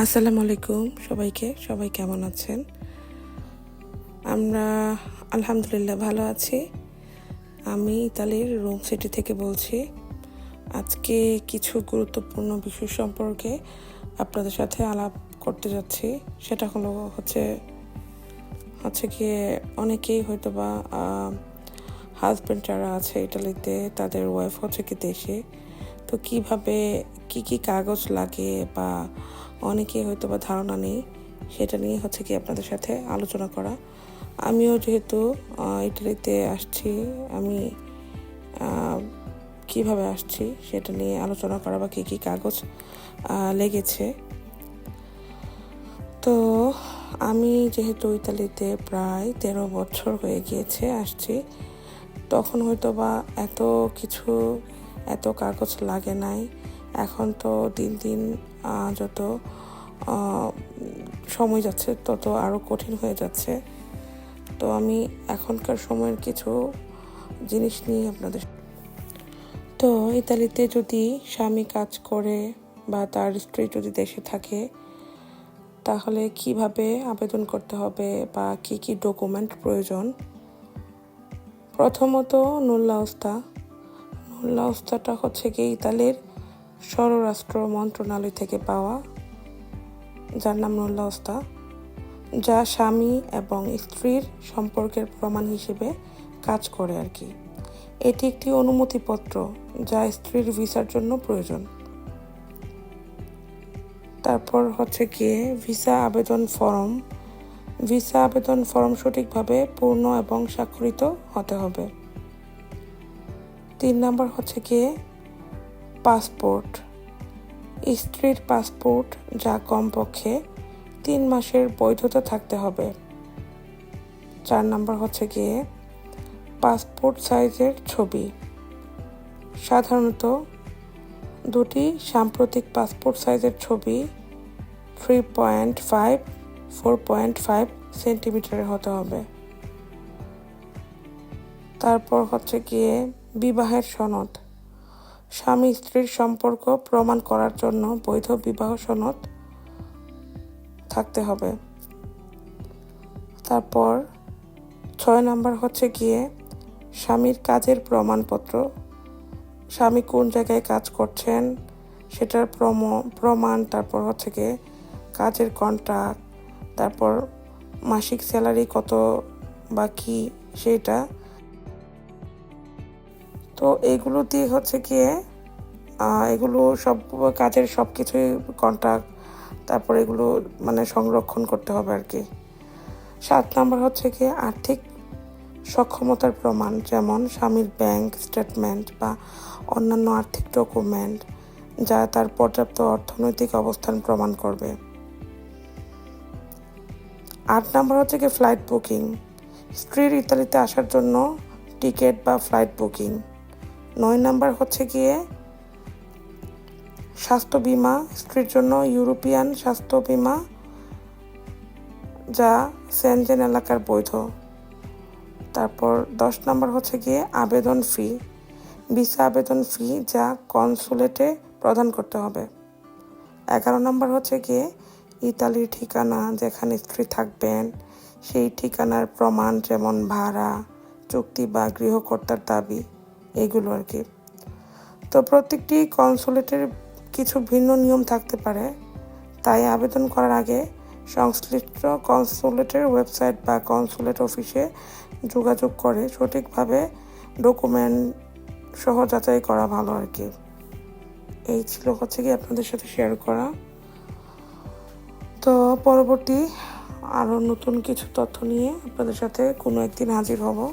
আসসালামু আলাইকুম সবাইকে। সবাই কেমন আছেন? আমরা আলহামদুলিল্লাহ ভালো আছি। আমি ইতালির রোম সিটি থেকে বলছি। আজকে কিছু গুরুত্বপূর্ণ বিষয় সম্পর্কে আপনাদের সাথে আলাপ করতে যাচ্ছি। সেটা হলো হচ্ছে হচ্ছে গিয়ে অনেকেই হয়তো বা হাজব্যান্ড যারা আছে ইটালিতে তাদের ওয়াইফ হচ্ছে কি দেশে? তো কীভাবে, কি কি কাগজ লাগে বা অনেকে হয়তো বা ধারণা নেই, সেটা নিয়ে হচ্ছে কি আপনাদের সাথে আলোচনা করা। আমিও যেহেতু ইটালিতে আসছি, আমি কীভাবে আসছি সেটা নিয়ে আলোচনা করা বা কী কী কাগজ লেগেছে। তো আমি যেহেতু ইতালিতে প্রায় তেরো বছর হয়ে গিয়েছে আসছি, তখন হয়তো বা এত কিছু, এত কাগজ লাগে নাই। এখন তো দিন দিন যত সময় যাচ্ছে, তত আরও কঠিন হয়ে যাচ্ছে। তো আমি এখনকার সময়ের কিছু জিনিস নিয়ে আপনাদের তো ইতালিতে যদি স্বামী কাজ করে বা তার স্ত্রী যদি দেশে থাকে, তাহলে কীভাবে আবেদন করতে হবে বা কি কি ডকুমেন্ট প্রয়োজন? প্রথমত নুল্লাউস্তা নুল্লাউস্তাটা হচ্ছে কি ইতালির স্বরাষ্ট্র মন্ত্রণালয় থেকে পাওয়া। যার নাম নুল্লাউস্তা যা স্বামী এবং স্ত্রীর সম্পর্কের প্রমাণ হিসেবে কাজ করে আর কি। এটি একটি অনুমতিপত্র যা স্ত্রীর ভিসার জন্য প্রয়োজন। তারপর হচ্ছে গিয়ে ভিসা আবেদন ফর্ম। ভিসা আবেদন ফর্ম সঠিকভাবে পূর্ণ এবং স্বাক্ষরিত হতে হবে। তিন নম্বর হচ্ছে গিয়ে পাসপোর্ট। স্ত্রীর পাসপোর্ট যা কমপক্ষে তিন মাসের বৈধতা থাকতে হবে। চার নম্বর হচ্ছে গিয়ে পাসপোর্ট সাইজের ছবি। সাধারণত দুটি সাম্প্রতিক পাসপোর্ট সাইজের ছবি three point five four point five সেন্টিমিটারের হতে হবে। তারপর হচ্ছে গিয়ে বিবাহের সনদ। স্বামী স্ত্রীর সম্পর্ক প্রমাণ করার জন্য বৈধ বিবাহ সনদ থাকতে হবে। তারপর ছয় নাম্বার হচ্ছে গিয়ে স্বামীর কাজের প্রমাণপত্র। স্বামী কোন জায়গায় কাজ করছেন সেটার প্রম, প্রমাণ, তারপর হচ্ছে গিয়ে কাজের কন্ট্রাক্ট তারপর মাসিক স্যালারি কত বা কী সেটা তো এগুলো দিয়ে হচ্ছে গিয়ে এগুলো সব কাজের সব কিছুই কন্ট্রাক্ট তারপর এগুলো মানে সংরক্ষণ করতে হবে আর কি। সাত নাম্বার হচ্ছে গিয়ে আর্থিক সক্ষমতার প্রমাণ, যেমন স্বামীর ব্যাংক স্টেটমেন্ট বা অন্যান্য আর্থিক ডকুমেন্ট যা তার পর্যাপ্ত অর্থনৈতিক অবস্থান প্রমাণ করবে। আট নাম্বার হচ্ছে কি ফ্লাইট বুকিং স্ত্রীর ইতালিতে আসার জন্য টিকিট বা ফ্লাইট বুকিং নয় নাম্বার হচ্ছে গিয়ে স্বাস্থ্য বিমা, স্ত্রীর জন্য ইউরোপিয়ান স্বাস্থ্য বিমা, যা সেনজেন এলাকার বৈধ। তারপর দশ নম্বর হচ্ছে গিয়ে আবেদন ফি, ভিসা আবেদন ফি, যা কনসুলেটে প্রদান করতে হবে। এগারো নম্বর হচ্ছে গিয়ে ইতালির ঠিকানা, যেখানে স্ত্রী থাকবেন, সেই ঠিকানার প্রমাণ যেমন ভাড়া, চুক্তি বা গৃহকর্তার দাবি। এগুলো আর কি। তো প্রত্যেকটি কনসুলেটের কিছু ভিন্ন নিয়ম থাকতে পারে। তাই আবেদন করার আগে সংশ্লিষ্ট কনসুলেটের ওয়েবসাইট বা কনসুলেট অফিসে যোগাযোগ করে সঠিকভাবে ডকুমেন্ট সহ যাচাই করা ভালো আর কি। এই ছিল হচ্ছে কি আপনাদের সাথে শেয়ার করা। তো পরবর্তী আরও নতুন কিছু তথ্য নিয়ে আপনাদের সাথে কোনো একদিন হাজির হব।